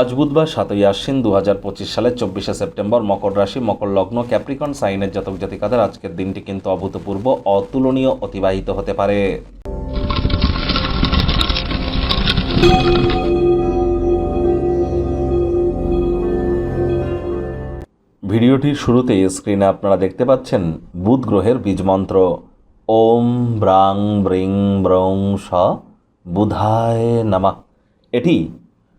আজ বুধবার সাতই আশ্বিন দু হাজার পঁচিশ সালের চব্বিশে সেপ্টেম্বর মকর রাশি, মকর লগ্ন, ক্যাপ্রিকন সাইনের জাতক জাতিকাদের আজকের দিনটি কিন্তু অভূতপূর্ব, অতুলনীয়, অতিবাহিত হতে পারে। ভিডিওটির শুরুতে স্ক্রিনে আপনারা দেখতে পাচ্ছেন বুধ গ্রহের বীজমন্ত্র ওম ব্রাং ব্রিং ব্রং স বুধায় নামা। এটি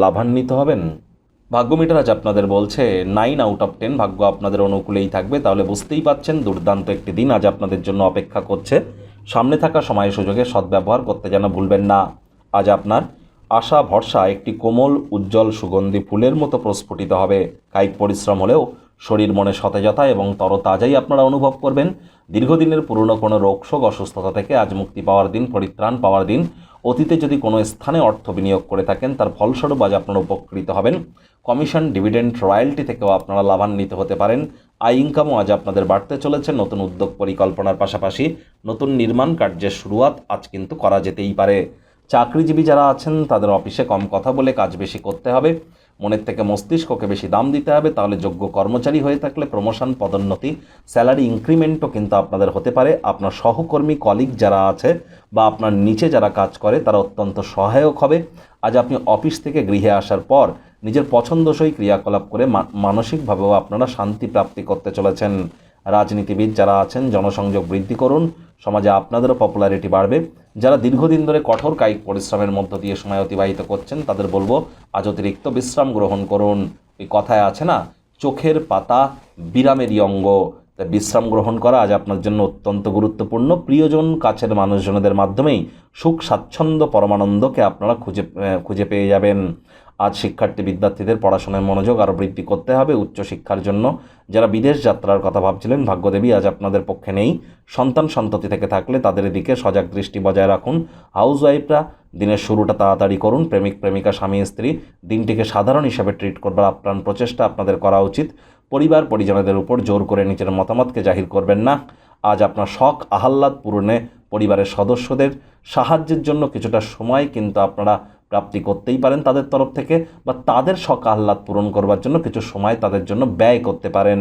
লাভান্বিত হবেন? ভাগ্য মিটার আজ আপনাদের বলছে নাইন আউট অফ টেন ভাগ্য আপনাদের অনুকূলেই থাকবে। তাহলে বুঝতেই পাচ্ছেন, দুর্দান্ত একটি দিন আজ আপনাদের জন্য অপেক্ষা করছে। সামনে থাকা সময় সুযোগে সদ্ব্যবহার করতে যেন ভুলবেন না। আজ আপনার আশা ভরসা, একটি কোমল, উজ্জ্বল, সুগন্ধি ফুলের মতো প্রস্ফুটিত হবে। কায়িক পরিশ্রম হলেও শরীর মনে সতেজতা এবং তরতাজাই আপনারা অনুভব করবেন। দীর্ঘদিনের পুরনো কোনো রোগশোক অসুস্থতা থেকে আজ মুক্তি পাওয়ার দিন, পরিত্রাণ পাওয়ার দিন অতীতে যদি কোনো স্থানে অর্থ বিনিয়োগ করে থাকেন, তার ফলস্বরূপ আজ আপনারা উপকৃত হবেন। কমিশন, ডিভিডেন্ড, রয়্যালটি থেকেও আপনারা লাভান্বিত হতে পারেন। আয় ইনকামও আজ আপনাদের বাড়তে চলেছে। নতুন উদ্যোগ পরিকল্পনার পাশাপাশি নতুন নির্মাণ কার্যের শুরুয়াত আজ কিন্তু করা যেতেই পারে। চাকরিজীবী যারা আছেন, তাদের অফিসে কম কথা বলে কাজ বেশি করতে হবে। মনের থেকে মস্তিষ্ককে বেশি দাম দিতে হবে, তাহলে যোগ্য কর্মচারী হয়ে থাকলে প্রমোশন পদোন্নতি স্যালারি ইনক্রিমেন্টও কিন্তু আপনাদের হতে পারে। আপনার সহকর্মী কলিগ যারা আছে বা আপনার নিচে যারা কাজ করে, তারা অত্যন্ত সহায়ক হবে। আজ আপনি অফিস থেকে গৃহে আসার পর নিজের পছন্দসই ক্রিয়াকলাপ করে মানসিকভাবেও আপনারা শান্তি প্রাপ্তি করতে চলেছেন। রাজনীতিবিদ যারা আছেন, জনসংযোগ বৃদ্ধি করুন। সমাজে আপনাদেরও পপুলারিটি বাড়বে। যারা দীর্ঘদিন ধরে কঠোর কায়িক পরিশ্রমের মধ্য দিয়ে সময় অতিবাহিত করছেন, তাদের বলব আজ অতিরিক্ত বিশ্রাম গ্রহণ করুন। ওই কথায় আছে না, চোখের পাতা বিরামেরই অঙ্গ। তাই বিশ্রাম গ্রহণ করা আজ আপনার জন্য অত্যন্ত গুরুত্বপূর্ণ। প্রিয়জন, কাছের মানুষজনদের মাধ্যমেই সুখ, স্বাচ্ছন্দ্য, পরমানন্দকে আপনারা খুঁজে খুঁজে পেয়ে যাবেন। আজ শিক্ষার্থী বিদ্যার্থীদের পড়াশোনায় মনোযোগ আরও বৃদ্ধি করতে হবে উচ্চশিক্ষার জন্য। যারা বিদেশ যাত্রার কথা ভাবছিলেন, ভাগ্যদেবী আজ আপনাদের পক্ষে নেই। সন্তান সন্ততি থেকে থাকলে তাদের দিকে সজাগ দৃষ্টি বজায় রাখুন। হাউস ওয়াইফরা দিনের শুরুটা তাড়াতাড়ি করুন। প্রেমিক, প্রেমিকা, স্বামী, স্ত্রী, দিনটিকে সাধারণ হিসাবে ট্রিট করবার আপ্রাণ প্রচেষ্টা আপনাদের করা উচিত। পরিবার, পরিজনদের উপর জোর করে নিজের মতামতকে জাহির করবেন না। আজ আপনার শখ, আহ্লাদ পূরণে পরিবারের সদস্যদের সাহায্যের জন্য কিছুটা সময় কিন্তু আপনারা প্রাপ্তি করতেই পারেন তাদের তরফ থেকে বা তাদের শখ আহ্লাদ পূরণ করবার জন্য কিছু সময় তাদের জন্য ব্যয় করতে পারেন।